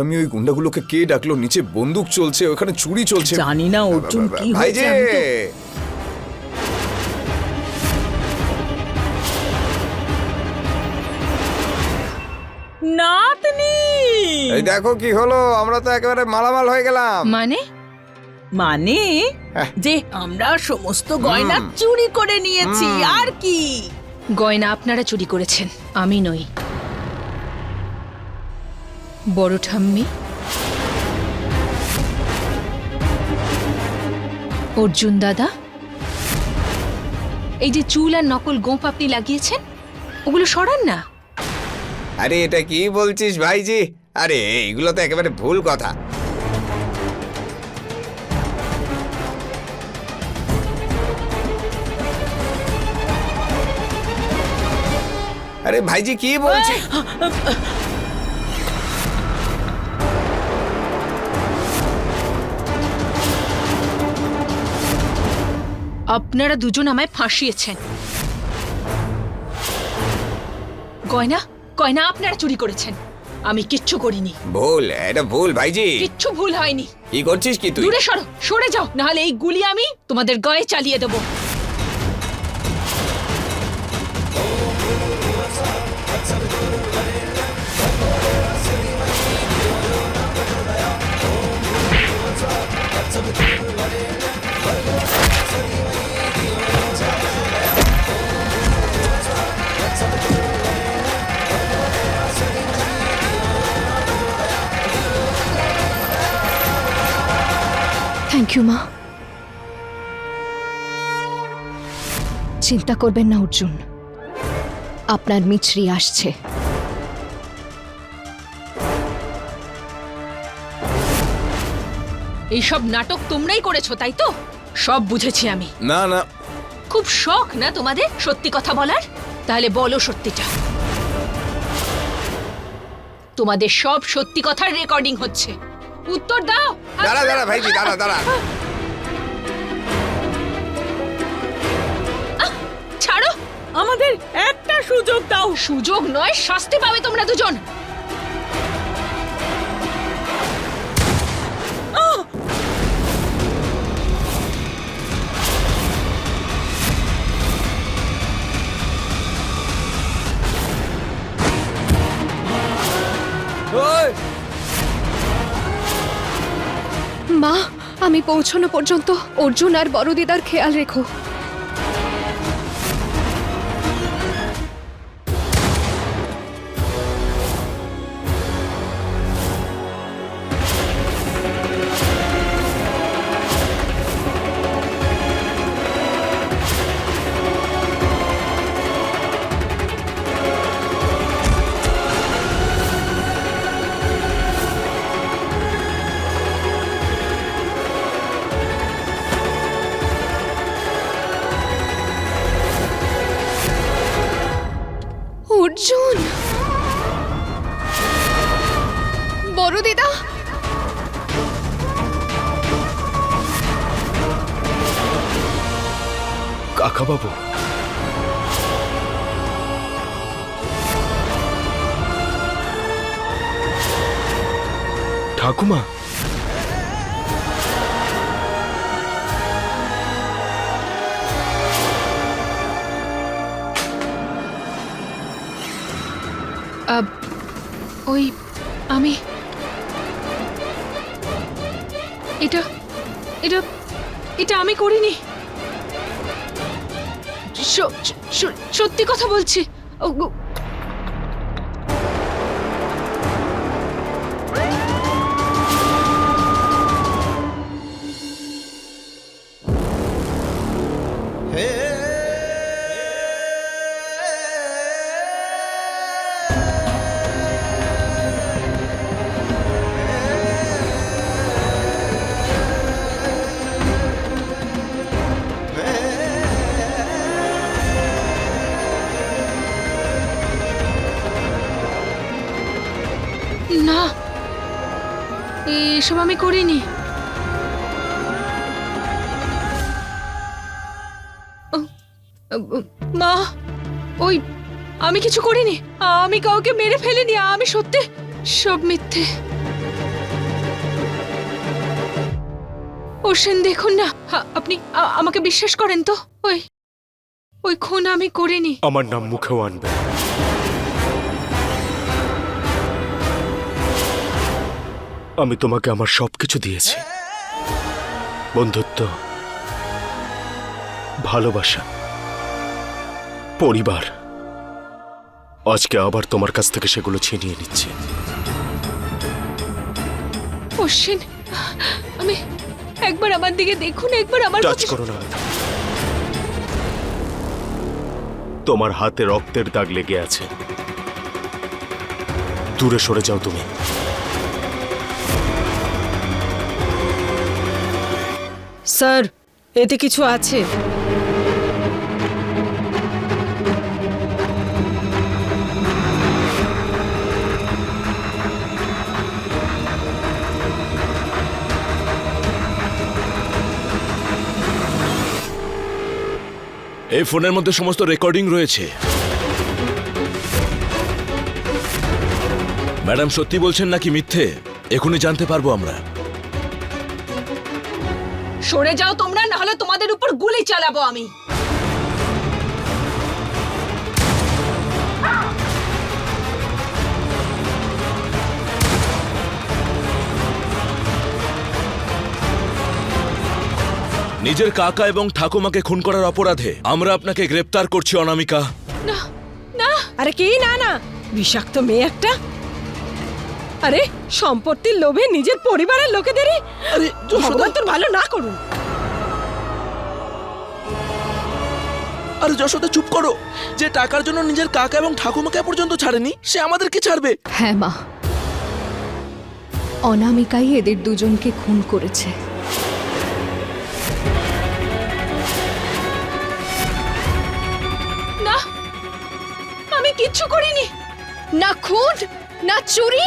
ওই গুন্ডাগুলোকে কে ডাকলো? নিচে বন্দুক চলছে ওখানে চুরি চলছে। জানি না অর্জুন কি হয়েছে যে আমি তো- নাতনি! এই দেখো কি হলো আমরা তো একেবারে মালামাল হয়ে গেলাম। মানে? মানে? হ্যাঁ। যে আমরা সমস্ত গয়না চুরি করে নিয়েছি আর কি? গয়না আপনারা চুরি করেছেন আমি নই। বড় ঠাম্মি। অর্জুন দাদা। এই যে চুল আর নকল গোঁপ আপনি লাগিয়েছেন ওগুলো সরান না। আরে এটা কি বলছিস ভাইজি? আরে এইগুলো তো একেবারে ভুল কথা। আরে ভাইজি কি বলছিস? আপনারা দুজন আমায় ফাঁসিয়েছেন। গয়না গয়না আপনারা চুরি করেছেন। আমি কিচ্ছু করিনি। ভুল এটা ভুল ভাইজি। কিচ্ছু ভুল হয়নি। কি করছিস কি তুই? দূরে সরো সরে যাও নাহলে এই গুলি আমি তোমাদের গায়ে চালিয়ে দেবো। ইউ মা। চিন্তা করবেন না অর্জুন। আপনার মিছরি আসছে। এইসব নাটক তোমরাই করেছ তাই তো? সব বুঝেছি আমি। না না। খুব শখ না তোমাদের সত্যি কথা বলার? তাহলে বলো সত্যিটা। তোমাদের সব সত্যি কথার রেকর্ডিং হচ্ছে। উত্তর দাও। দাঁড়া দাঁড়া ভাইজি দাঁড়া দাঁড়া। ছাড়ো। আমাদের একটা সুযোগ দাও। সুযোগ নয় শাস্তি পাবে তোমরা দুজন। ওই মা আমি পৌঁছানো পর্যন্ত অর্জুন আর বড়দিদার খেয়াল রেখো। অর্জুন! বড় দিদা! কাকা বাবু ঠাকুমা এটা এটা এটা আমি করিনি। সত্যি কথা বলছি। এসব আমি করিনি। মা, ওই, আমি কিছু করিনি। আমি কাউকে মেরে ফেলিনি, আমি সত্যি সব মিথ্যে। ওসেন দেখুন না আপনি আমাকে বিশ্বাস করেন তো? ওই ওই খুন আমি করিনি। আমার নাম মুখেও আনবেন আমি তোমাকে আমার সব কিছু দিয়েছি। বন্ধুত্ব ভালোবাসা পরিবার। আজকে আবার তোমার কাছ থেকে সেগুলো ছিনিয়ে নিচ্ছে। ওশেন আমি একবার আমার দিকে দেখুন একবার আমার টাচ করো না। তোমার হাতে রক্তের দাগ লেগে আছে। দূরে সরে যাও তুমি। স্যার, এতে কিছু আছে। এই ফোনের মধ্যে সমস্ত রেকর্ডিং রয়েছে। ম্যাডাম সত্যি বলছেন নাকি মিথ্যে? এখনই জানতে পারব আমরা। সরে যাও তোমরা না হলে তোমাদের উপর গুলি চালাবো আমি। নিজের কাকা এবং ঠাকুমাকে খুন করার অপরাধে আমরা আপনাকে গ্রেপ্তার করছি অনামিকা। না না। আরে কি? না না। বিষাক্ত মেয়ে একটা? আরে সম্পত্তির লোভে নিজের পরিবারের লোকেদেরই? আরে ভগবান তোর ভালো না করুন। আরে যশোদা চুপ করো। যে টাকার জন্য নিজের কাকা এবং ঠাকুমাকে পর্যন্ত ছাড়েনি সে আমাদেরকে ছাড়বে। হ্যাঁ মা। অনামিকাই এদের দুজনকে খুন করেছে। না আমি কিচ্ছু করিনি। না খুন? না চুরি?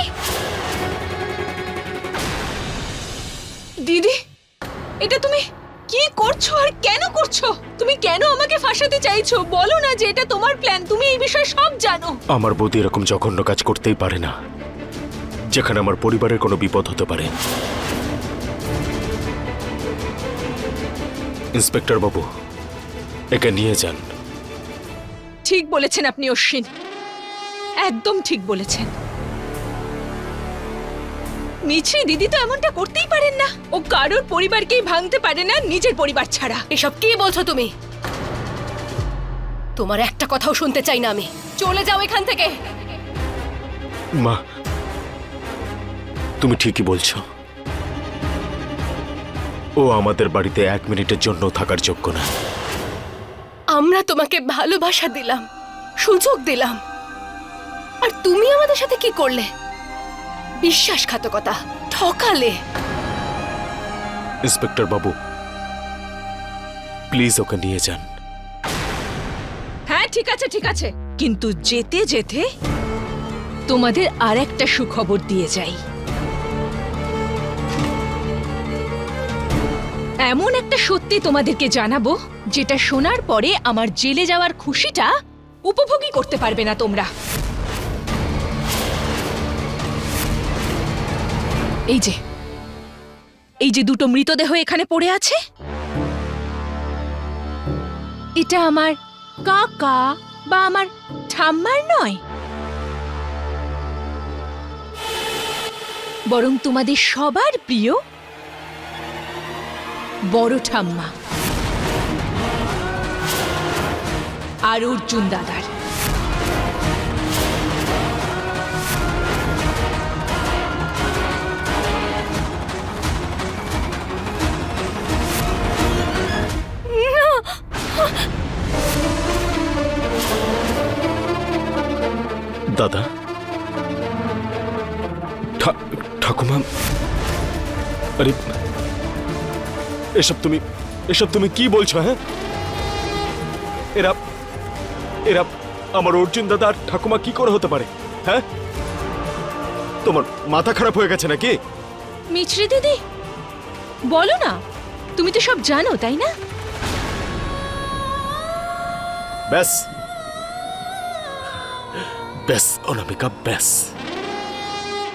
দিদি এটা তুমি কি করছ আর কেন করছ? তুমি কেন আমাকে ফাঁসাতে চাইছো? বলো না যে এটা তোমার প্ল্যান তুমি এই বিষয়ে সব জানো। আমার বৌদি এরকম জঘন্য কাজ করতেই পারে না যেখানে আমার পরিবারের কোনো বিপদ হতে পারে। ইন্সপেক্টর বাবু একে নিয়ে যান। ঠিক বলেছেন আপনি অশ্বিন। একদম ঠিক বলেছেন। মিছরি দিদি তো এমনটা করতেই পারেন না। ও কারোর পরিবারকেই ভাঙতে পারে না নিজের পরিবার ছাড়া। এসব কি বলছো তুমি? তোমার একটা কথাও শুনতে চাই না আমি। চলে যাও এখান থেকে। মা তুমি ঠিকই বলছো। ও আমাদের বাড়িতে এক মিনিটের জন্য থাকার যোগ্য না। আমরা তোমাকে ভালোবাসা দিলাম সুযোগ দিলাম। আর তুমি আমাদের সাথে কি করলে? বিশ্বাসঘাতকতা ঠকালে। ইন্সপেক্টর বাবু প্লিজ ওকে নিয়ে যান। হ্যাঁ ঠিক আছে ঠিক আছে। কিন্তু যেতে যেতে তোমাদের আর একটা সুখবর দিয়ে যাই। এমন একটা সত্যি তোমাদেরকে জানাব যেটা শোনার পরে আমার জেলে যাওয়ার খুশিটা উপভোগই করতে পারবে না তোমরা। এই যে। এই যে দুটো মৃতদেহ এখানে পড়ে আছে। এটা আমার কাকা বা আমার ঠাম্মার নয়। বরং তোমাদের সবার প্রিয় বড় ঠাম্মা। আর অর্জুন দাদার। দাদা। ঠাকুমা আরে এসব তুমি এসব তুমি কি বলছো হ্যাঁ? এরা এরা আমার অর্জুন দাদা আর ঠাকুমা কি করে হতে পারে হ্যাঁ? তোমার মাথা খারাপ হয়ে গেছে নাকি? মিছরি দিদি বলো না তুমি তো সব জানো তাই না? ব্যাস ব্যাস অনামিকা ব্যাস।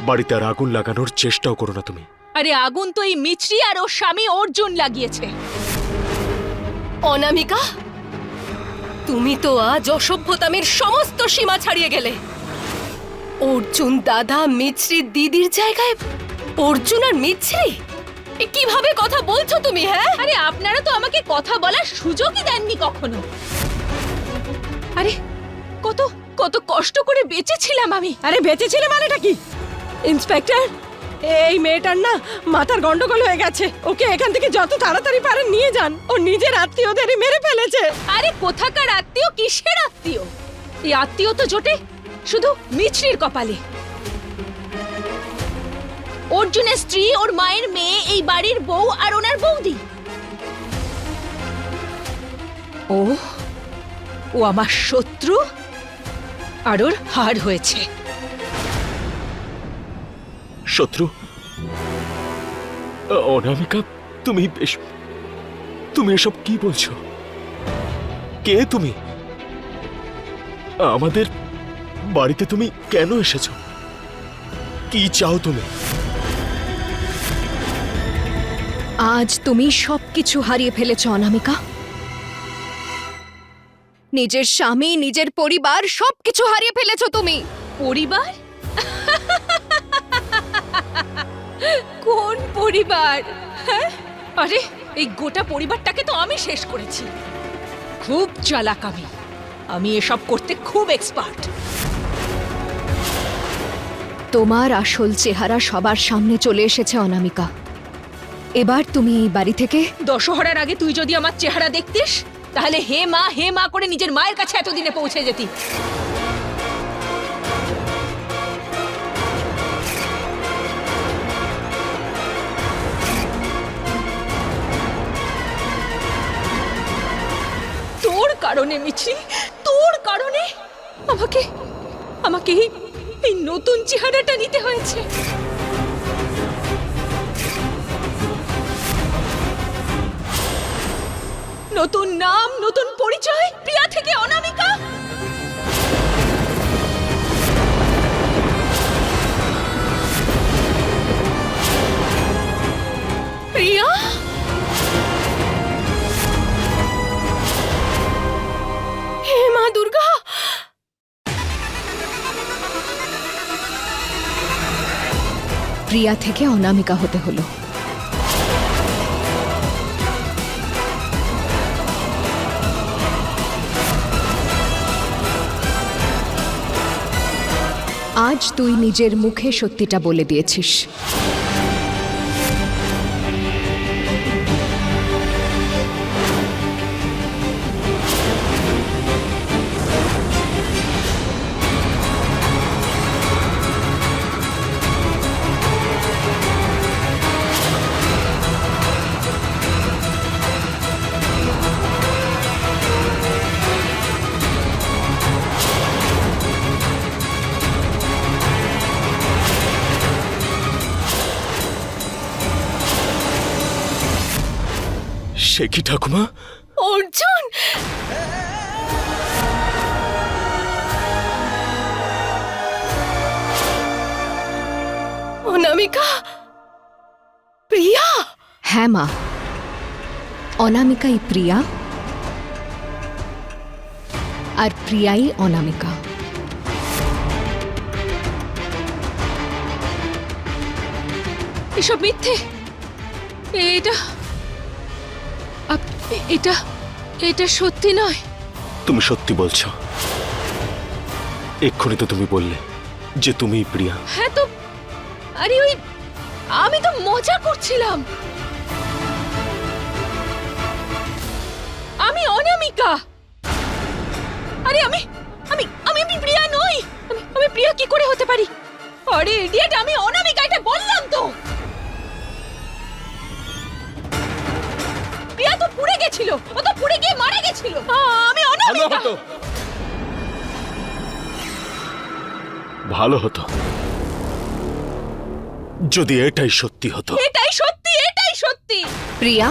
বাড়িতে আর আগুন লাগানোর চেষ্টাও করো না তুমি। আরে আগুন তো এই মিছরি আর ওর স্বামী অর্জুন লাগিয়েছে। অনামিকা তুমি তো আজ অসভ্যতামের সমস্ত সীমা ছাড়িয়ে গেলে। অর্জুন দাদা মিছরি দিদির জায়গায় অর্জুন আর মিছরি? এ কীভাবে কথা বলছো তুমি হ্যাঁ? আরে আপনারা তো আমাকে কথা বলার সুযোগই দেননি কখনো। আরে কত কত কষ্ট করে বেঁচেছিলাম আমি। আরে বেঁচেছিলে মানেটা কি? ইন্সপেক্টর এই মেয়েটার না মাথার গন্ডগোল হয়ে গেছে। ওকে এখান থেকে যত তাড়াতাড়ি পারেন নিয়ে যান। ও নিজের আত্মীয়দেরই মেরে ফেলেছে। আরে কোথাকার আত্মীয় কিসের আত্মীয়? এই আত্মীয় তো জোটে শুধু মিছরির কপালে। অর্জুনের স্ত্রী ওর মায়ের মেয়ে এই বাড়ির বউ আর ওনার বৌদি। ও ও আমার শত্রু? আর ওর হার হয়েছে। শত্রু অনামিকা তুমি তুমি এসব কি বলছো? কে তুমি? আমাদের বাড়িতে তুমি কেন এসেছ? কি চাও তুমি? আজ তুমি সবকিছু হারিয়ে ফেলেছ অনামিকা। নিজের স্বামী নিজের পরিবার সবকিছু হারিয়ে ফেলেছ তুমি। পরিবার? কোন পরিবার? হ্যাঁ? আরে এই গোটা পরিবারটাকে তো আমি শেষ করেছি। খুব চালাক আমি। আমি এসব করতে খুব এক্সপার্ট তোমার আসল চেহারা সবার সামনে চলে এসেছে অনামিকা। এবার তুমি এই বাড়ি থেকে দশহরার আগে তুই যদি আমার চেহারা দেখতিস তাহলে হে মা হে মা করে নিজের মায়ের কাছে এতদিনে পৌঁছে যেতি। তোর কারণে মিছি তোর কারণে আমাকে আমাকে এই নতুন চেহারাটা নিতে হয়েছে। নতুন নাম, নতুন পরিচয়? প্রিয়া থেকে অনামিকা? প্রিয়া? হে মা দুর্গা! প্রিয়া থেকে অনামিকা হতে হলো। আজ তুই নিজের মুখে সত্যিটা বলে দিয়েছিস। সে কি ঠাকুমা? অর্জুন! অনামিকা! প্রিয়া! হ্যাঁ মা। অনামিকাই প্রিয়া। আর প্রিয়াই অনামিকা। এসব মিথ্যে। এটা এটা এটা সত্যি নয়। তুমি সত্যি বলছো। এক্ষুনি তো তুমি বললে যে তুমি প্রিয়া। হ্যাঁ তো আরে ওই আমি তো মজা করছিলাম। আমি অনামিকা। আরে আমি আমি আমি আমি প্রিয়া নই? আমি আমি প্রিয়া কি করে হতে পারি? আরে ইডিয়েট আমি অনামিকা এটা বললাম তো। প্রিয়া তো পুড়ে গেছিল। ও তো পুড়ে গিয়ে মারা গেছিল। আমি অনামিকা ভালো হতো। যদি এটাই সত্যি হতো। এটাই সত্যি এটাই সত্যি। প্রিয়া?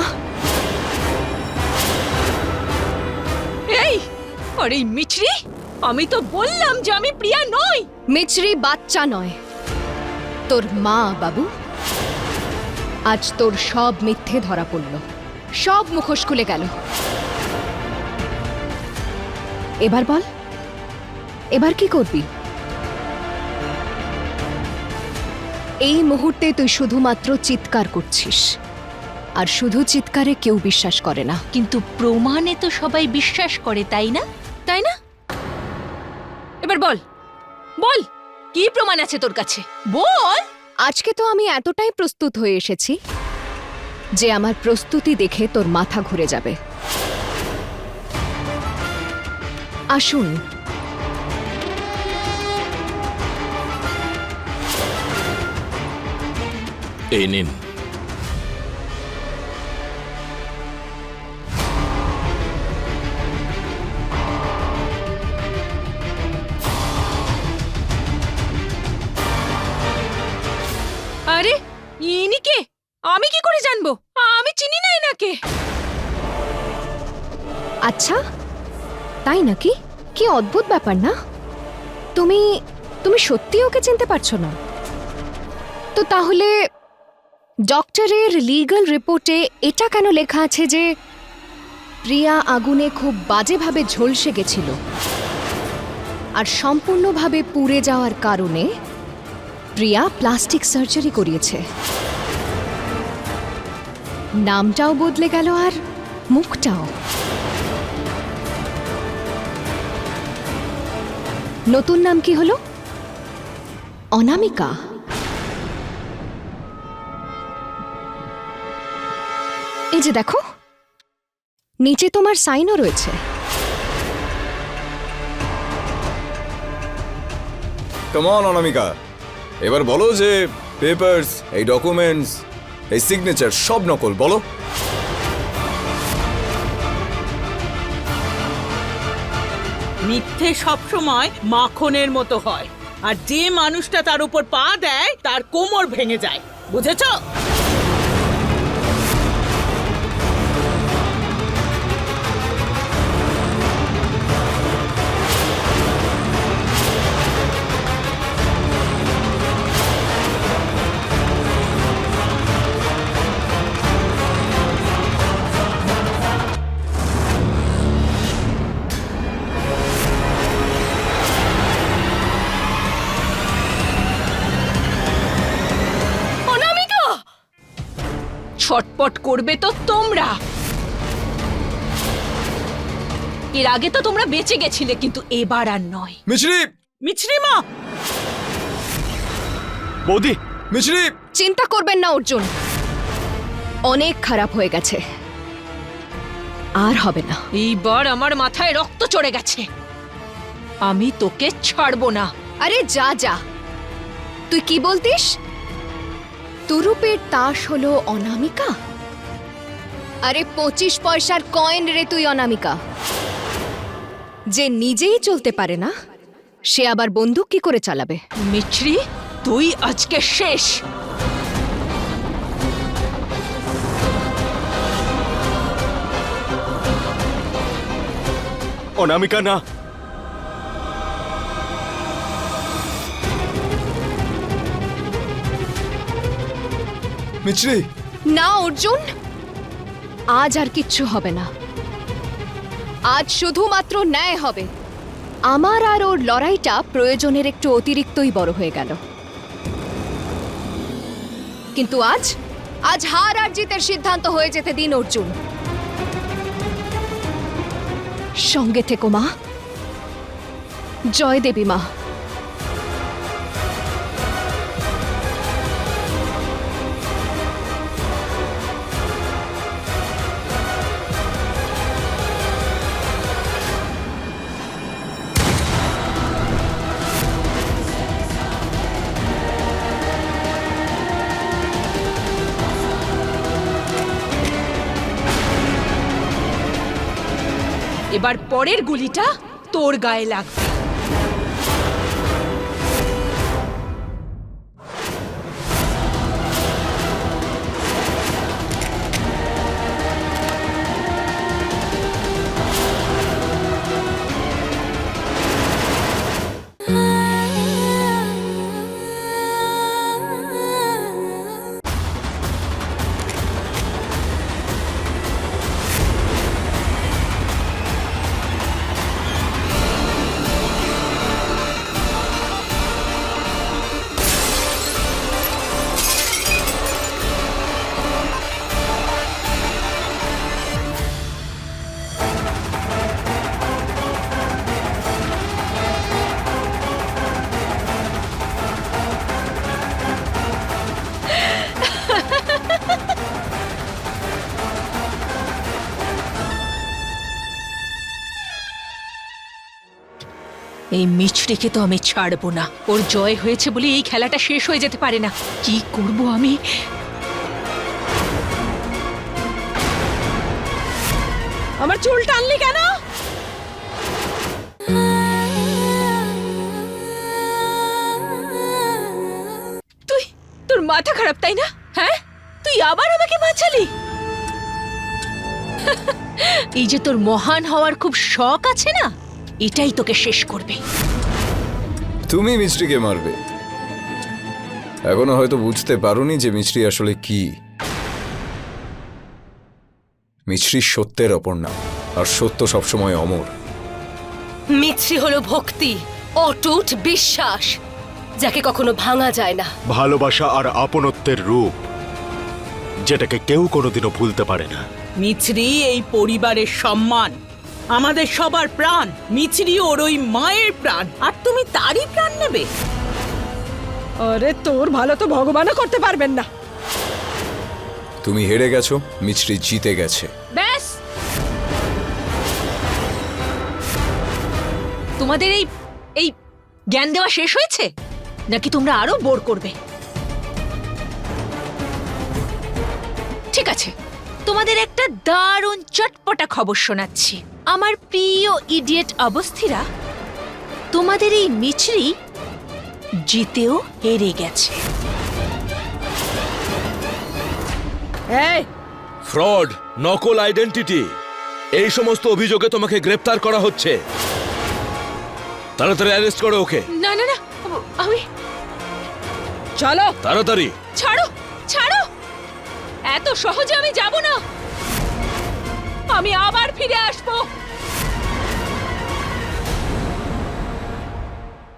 এই আরে এই মিছরি আমি তো বললাম যে আমি প্রিয়া নই। মিচরি বাচ্চা নয়। তোর মা বাবু আজ তোর সব মিথ্যে ধরা পড়ল। সব মুখোশ খুলে গেল। এবার বল এবার কি করবি? এই মুহূর্তে তুই শুধুমাত্র চিৎকার করছিস আর শুধু চিৎকারে কেউ বিশ্বাস করে না। কিন্তু প্রমাণে তো সবাই বিশ্বাস করে তাই না? তাই না? এবার বল বল কি প্রমাণ আছে তোর কাছে? বল! আজকে তো আমি এতটাই প্রস্তুত হয়ে এসেছি যে আমার প্রস্তুতি দেখে তোর মাথা ঘুরে যাবে। আসুন। এই নিন। আচ্ছা তাই নাকি? কি অদ্ভুত ব্যাপার না? তুমি তুমি সত্যি ওকে চিনতে পারছ না? তো তাহলে ডক্টরের লিগাল রিপোর্টে এটা কেন লেখা আছে যে প্রিয়া আগুনে খুব বাজেভাবে ঝলসে গেছিল? আর সম্পূর্ণভাবে পুড়ে যাওয়ার কারণে প্রিয়া প্লাস্টিক সার্জারি করিয়েছে। নামটাও বদলে গেল আর মুখটাও। নতুন নাম কি হলো? অনামিকা। এই যে দেখো, নিচে তোমার সাইনও রয়েছে। কেমন অনামিকা। এবার বলো যে পেপারস এই ডকুমেন্টস এই সিগনেচার সব নকল, বলো। মিথ্যে সবসময় মাখনের মতো হয়। আর যে মানুষটা তার উপর পা দেয়, তার কোমর ভেঙে যায়। বুঝেছ? ছটপট করবে তো তোমরা। এর আগে তো তোমরা বেঁচে গেছিলে কিন্তু এবার আর নয়। মিছরি! মিছরি মা! বৌদি! মিছরি! চিন্তা করবেন না অর্জুন। অনেক খারাপ হয়ে গেছে। আর হবে না। এইবার আমার মাথায় রক্ত চড়ে গেছে। আমি তোকে ছাড়বো না। আরে যা যা। তুই কি বলতিস? তুরুপের তাস হলো অনামিকা? আরে পঁচিশ পয়সার কয়েন রে তুই অনামিকা। যে নিজেই চলতে পারে না সে আবার বন্দুক কি করে চালাবে? মিছরি তুই আজকে শেষ। অনামিকা না। মিছরি। না, অর্জুন, আজ আর কিচ্ছু হবে না। আজ শুধুমাত্র ন্যায় হবে। আমার আর ওর লড়াইটা প্রয়োজনের একটু অতিরিক্তই বড় হয়ে গেল। কিন্তু আজ আজ হার আর জিতের সিদ্ধান্ত হয়ে যেতে দিন, অর্জুন। সঙ্গে থেকো, মা। জয় দেবী, মা। এবার পরের গুলিটা তোর গায়ে লাগবে। এই মিছরিকে তো আমি ছাড়বো না। ওর জয় হয়েছে বলে এই খেলাটা শেষ হয়ে যেতে পারে না। কি করব আমি? আমার চুল টানলি কেন? তুই, তোর মাথা খারাপ, তাই না? হ্যাঁ? তুই আবার আমাকে বাঁচালি? এই যে তোর মহান হওয়ার খুব শখ আছে না? এটাই তোকে শেষ করবে। তুমি মিষ্টিকে মারবে। এখনও হয়তো বুঝতে পারোনি যে মিষ্টি আসলে কি। মিছরি সত্যের অপর নাম আর সত্য সবসময় অমর। মিছরি হলো ভক্তি অটুট বিশ্বাস যাকে কখনো ভাঙা যায় না। ভালোবাসা আর আপনত্বের রূপ যেটাকে কেউ কোনোদিনও ভুলতে পারে না। মিছরি এই পরিবারের সম্মান। আমাদের সবার প্রাণ মিছরি ওর ওই মায়ের প্রাণ। আর তুমি তারই প্রাণ নেবে। আরে তোর ভালো তো ভগবানও করতে পারবেন না। তুমি হেরে গেছো মিছরি জিতে গেছে। ব্যাস! তোমাদের এই এই জ্ঞান দেওয়া শেষ হয়েছে? নাকি তোমরা আরও বোর করবে? ঠিক আছে। তোমাদের একটা দারুণ চটপটা খবর শোনাচ্ছি। আমার প্রিয় ইডিয়েট অবস্থিরা তোমাদের এই মিছরি জিতেও হেরে গেছে। এই ফ্রড নকল আইডেন্টিটি এই সমস্ত অভিযোগে তোমাকে গ্রেপ্তার করা হচ্ছে। তাড়াতাড়ি অ্যারেস্ট করো ওকে। না না না আমি চলো। তাড়াতাড়ি ছাড়ো ছাড়ো। এত সহজে আমি যাব না। আমি আবার ফিরে আসব।